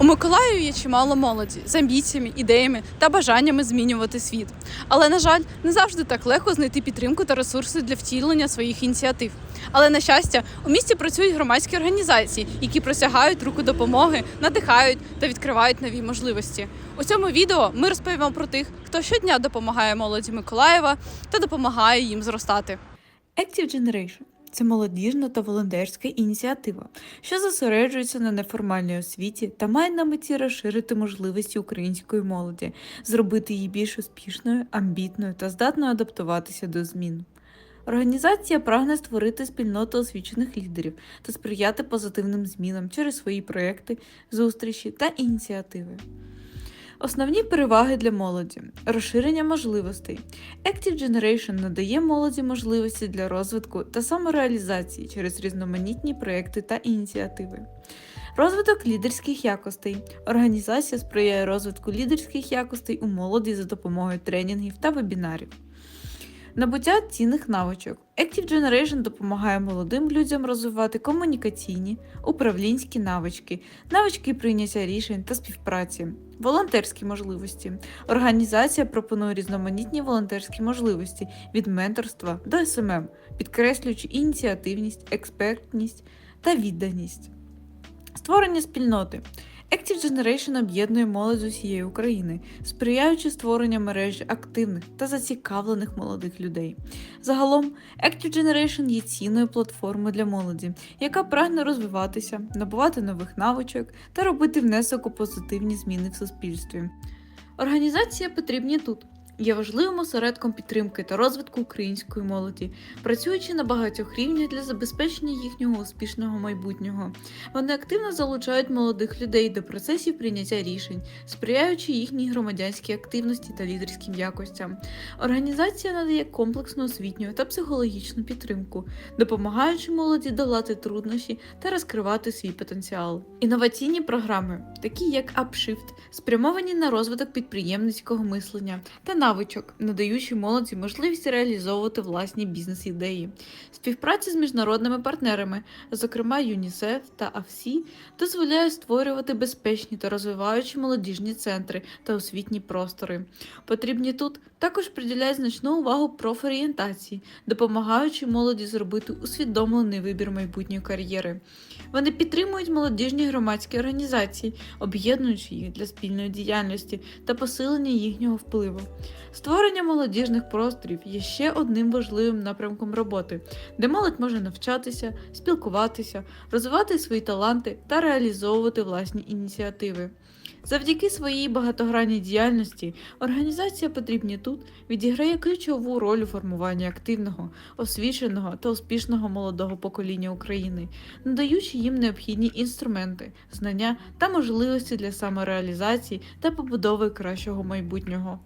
У Миколаєві є чимало молоді з амбіціями, ідеями та бажаннями змінювати світ. Але, на жаль, не завжди так легко знайти підтримку та ресурси для втілення своїх ініціатив. Але на щастя, у місті працюють громадські організації, які просягають руку допомоги, надихають та відкривають нові можливості. У цьому відео ми розповімо про тих, хто щодня допомагає молоді Миколаєва та допомагає їм зростати. Active Generation це молодіжна та волонтерська ініціатива, що зосереджується на неформальній освіті та має на меті розширити можливості української молоді, зробити її більш успішною, амбітною та здатною адаптуватися до змін. Організація прагне створити спільноту освічених лідерів та сприяти позитивним змінам через свої проекти, зустрічі та ініціативи. Основні переваги для молоді розширення можливостей. Active Generation надає молоді можливості для розвитку та самореалізації через різноманітні проекти та ініціативи. Розвиток лідерських якостей. Організація сприяє розвитку лідерських якостей у молоді за допомогою тренінгів та вебінарів. Набуття цінних навичок. Active Generation допомагає молодим людям розвивати комунікаційні, управлінські навички, навички прийняття рішень та співпраці, волонтерські можливості. Організація пропонує різноманітні волонтерські можливості від менторства до СММ, підкреслюючи ініціативність, експертність та відданість. Створення спільноти. Active Generation об'єднує молодь з усієї України, сприяючи створенню мережі активних та зацікавлених молодих людей. Загалом, Active Generation є цінною платформою для молоді, яка прагне розвиватися, набувати нових навичок та робити внесок у позитивні зміни в суспільстві. Організація потрібні тут. Є важливим осередком підтримки та розвитку української молоді, працюючи на багатьох рівнях для забезпечення їхнього успішного майбутнього. Вони активно залучають молодих людей до процесів прийняття рішень, сприяючи їхній громадянській активності та лідерським якостям. Організація надає комплексну освітню та психологічну підтримку, допомагаючи молоді долати труднощі та розкривати свій потенціал. Інноваційні програми, такі як Upshift, спрямовані на розвиток підприємницького мислення та навичок, надаючи молоді можливість реалізовувати власні бізнес-ідеї. Співпраця з міжнародними партнерами, зокрема ЮНІСЕФ та АФСІ, дозволяє створювати безпечні та розвиваючі молодіжні центри та освітні простори. Потрібні тут також приділяють значну увагу профорієнтації, допомагаючи молоді зробити усвідомлений вибір майбутньої кар'єри. Вони підтримують молодіжні громадські організації, об'єднуючи їх для спільної діяльності та посилення їхнього впливу. Створення молодіжних просторів є ще одним важливим напрямком роботи, де молодь може навчатися, спілкуватися, розвивати свої таланти та реалізовувати власні ініціативи. Завдяки своїй багатогранній діяльності організація потрібні тут відіграє ключову роль у формуванні активного, освіченого та успішного молодого покоління України, надаючи їм необхідні інструменти, знання та можливості для самореалізації та побудови кращого майбутнього.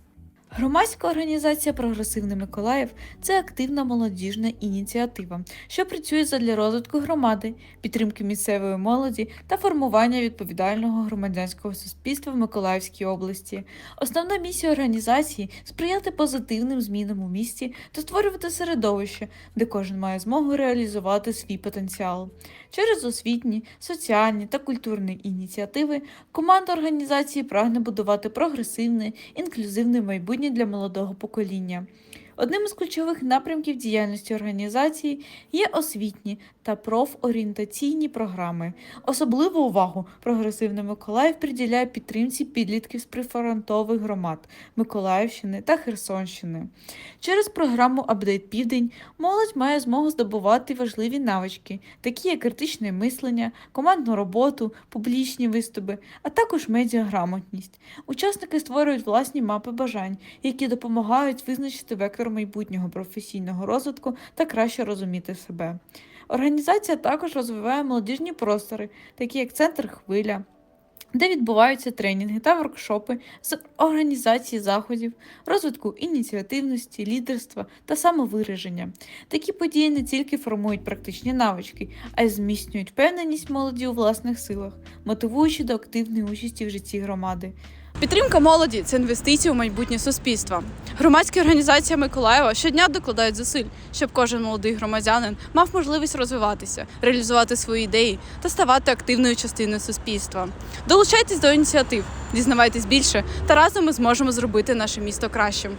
Громадська організація Прогресивний Миколаїв це активна молодіжна ініціатива, що працює задля розвитку громади, підтримки місцевої молоді та формування відповідального громадянського суспільства в Миколаївській області. Основна місія організації сприяти позитивним змінам у місті та створювати середовище, де кожен має змогу реалізувати свій потенціал. Через освітні, соціальні та культурні ініціативи команда організації прагне будувати прогресивне, інклюзивне майбутнє для молодого покоління. Одним із ключових напрямків діяльності організації є освітні та профорієнтаційні програми. Особливу увагу прогресивний Миколаїв приділяє підтримці підлітків з прифронтових громад Миколаївщини та Херсонщини. Через програму Апдейт Південь молодь має змогу здобувати важливі навички, такі як критичне мислення, командну роботу, публічні виступи, а також медіаграмотність. Учасники створюють власні мапи бажань, які допомагають визначити вектор майбутнього професійного розвитку та краще розуміти себе. Організація також розвиває молодіжні простори, такі як Центр Хвиля, де відбуваються тренінги та воркшопи з організації заходів, розвитку ініціативності, лідерства та самовираження. Такі події не тільки формують практичні навички, а й зміцнюють впевненість молоді у власних силах, мотивуючи до активної участі в житті громади. Підтримка молоді це інвестиції у майбутнє суспільства. Громадські організації Миколаєва щодня докладають зусиль, щоб кожен молодий громадянин мав можливість розвиватися, реалізувати свої ідеї та ставати активною частиною суспільства. Долучайтесь до ініціатив, дізнавайтесь більше, та разом ми зможемо зробити наше місто кращим.